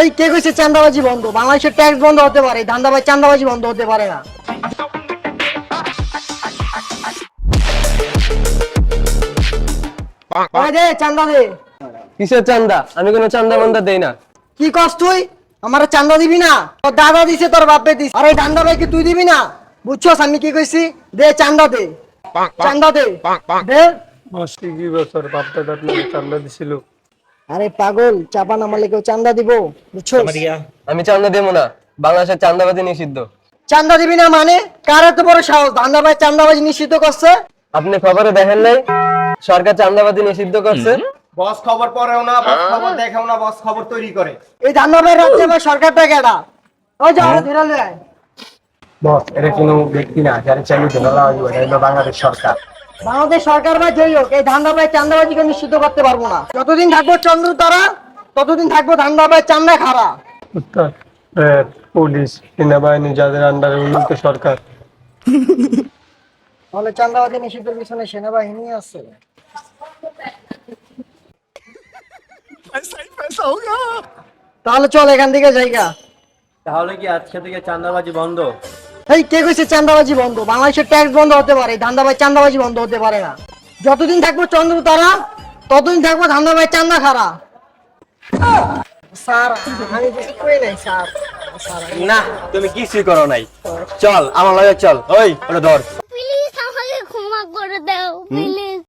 এই কে কইছে চান্দাবাজি বন্ধ? বাংলাদেশের ট্যাক্স বন্ধ হতে পারে। ধান্দাবাজি চান্দাবাজি বন্ধ হতে পারে না। ওই দে চান্দা দে। কিসের চান্দা? আমি কোনো চান্দা মান্দা দেই না। কি কস তুই? আমার চান্দা দিবি না? তোর দাদা দিছে তোর বাপে দিছে। আরে ধান্দা ভাইকে তুই দিবি না? বুঝছস আমি কি কইছি? দে চান্দা দে। চান্দা দে। দে। মাসি কি বছর বাপ দাদার চান্দা দিছিল? আরে পাগল চাপা নামালে কেউ চান্দা দিব? বুঝছ? আমি চান্দা দেবো না বাংলাদেশের চান্দাবাজি নিষিদ্ধ। চান্দা দিবি না মানে? কার এত বড় সাহস? ধান্দা ভাই চান্দাবাজি নিশ্চিত করছে? আপনি খবরে দেখেন নাই? সরকার চান্দাবাজি নিষিদ্ধ করছে? বস খবর পড়েও না বস খবর দেখেও না বস খবর তৈরি করে। এই ধান্দা ভাই রাজ্যে ভাই সরকারটা কেডা? ওই যা ধরে লয় বস এটা কোনো ব্যক্তি না যারা চালু ধরা এটা বাংলাদেশ সরকার। বাংলাদেশ সরকার বা যেই হোক এই ধান্দা ভাই চান্দাবাজিকে নিশ্চিত করতে পারব না। যতদিন থাকব চন্দ্র তারা ততদিন থাকব ধান্দা ভাই চান্দা খারা উত্তর পুলিশ সেনাবাহিনী যাদের আন্ডারে উন্নত সরকার। তাহলে চান্দাবাজি নিষিদ্ধের পিছনে সেনাবাহিনী আছে। তাহলে চল এখান থেকে জায়গা তাহলে কি আজকে থেকে চান্দাবাজি বন্ধ? এই কে কইছে চান্দাবাজি বন্ধ? বাংলাদেশের ট্যাক্স বন্ধ হতে পারে ধান্দাবাজি চান্দাবাজি বন্ধ হতে পারে না। যতদিন থাকব চন্দ্র তারা ততদিন থাকব ধান্দাবাজি চান্দা খারা স্যার আমি কিছু নাই স্যার। না তুমি কিছুই করো নাই। চল আমার লাগে চল। ওই ওটা ধর। প্লিজ আমাকে ক্ষমা করে দাও প্লিজ